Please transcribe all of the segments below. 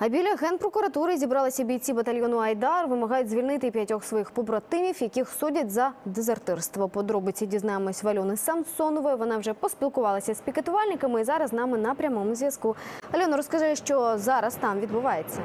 А біля генпрокуратури зібралися бійці батальйону Айдар. Вимагають звільнити п'ятьох своїх побратимів, яких судять за дезертирство. Подробиці дізнаємось в Альони Самсонової. Вона вже поспілкувалася з пікетувальниками і зараз з нами на прямому зв'язку. Альона, розкажи, що зараз там відбувається.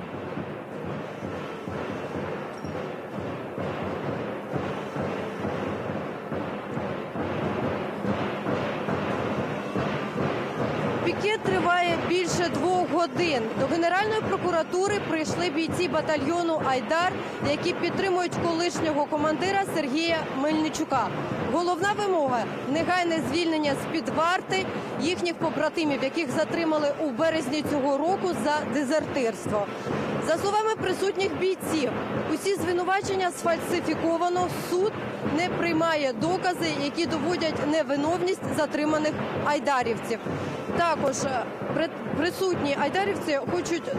Годин. До Генеральної прокуратури прийшли бійці батальйону Айдар, які підтримують колишнього командира Сергія Мельничука. Головна вимога негайне звільнення з під варти їхніх побратимів, яких затримали у березні цього року за дезертирство. За словами присутніх бійців, усі звинувачення сфальсифіковано. Суд не приймає докази, які доводять невиновність затриманих айдарівців. Також е, присутні айдарівці хочуть, е,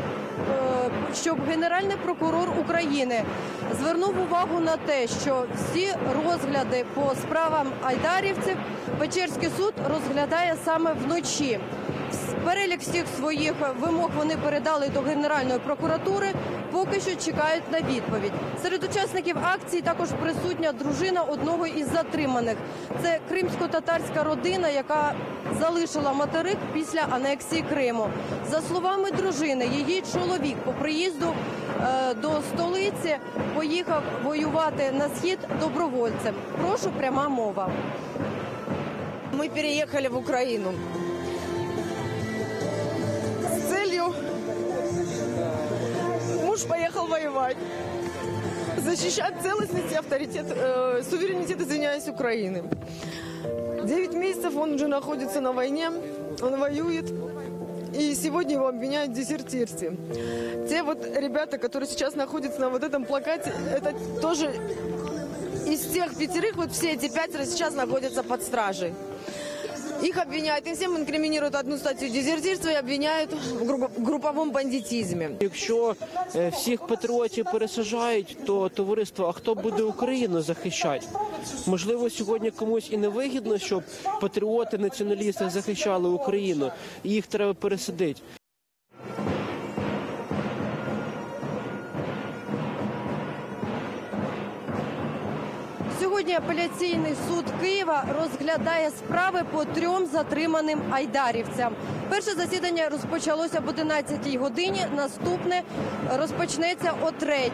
щоб генеральний прокурор України звернув увагу на те, що всі розгляди по справам айдарівців Печерський суд розглядає саме вночі. Перелік всіх своїх вимог вони передали до Генеральної прокуратури. Поки що чекають на відповідь. Серед учасників акції також присутня дружина одного із затриманих. Це кримсько-татарська родина, яка залишила материк після анексії Криму. За словами дружини, її чоловік по приїзду е, до столиці поїхав воювати на схід добровольцем. Прошу пряма мова. Мы переехали в Украину воевать, защищать целостность и авторитет, э, суверенитет, извиняюсь, Украины. Девять месяцев он уже находится на войне, он воюет. И сегодня его обвиняют в дезертирстве. Те вот ребята, которые сейчас находятся на вот этом плакате, это тоже из тех пятерых, вот все эти пятеро сейчас находятся под стражей. Их обвиняют, им всем инкриминируют одну статью дезертирства и обвиняют в гру- групповом бандитизме. Якщо е, всіх патріотів пересажають, то товариство, а хто буде Україну захищати? Можливо, сьогодні комусь і не вигідно, щоб патріоти, націоналісти захищали Україну, їх треба пересадити. Сьогодні апеляційний суд Києва розглядає справи по трьом затриманим айдарівцям. Перше засідання розпочалося об 11 годині. Наступне розпочнеться о 3.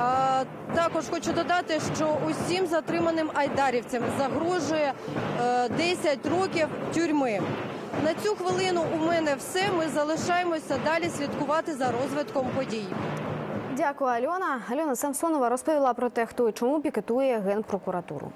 А, також хочу додати, що усім затриманим айдарівцям загрожує е, 10 років тюрми. На цю хвилину у мене все. Ми залишаємося далі слідкувати за розвитком подій. Дякую, Альона. Альона Самсонова розповіла про те, хто і чому пікетує генпрокуратуру.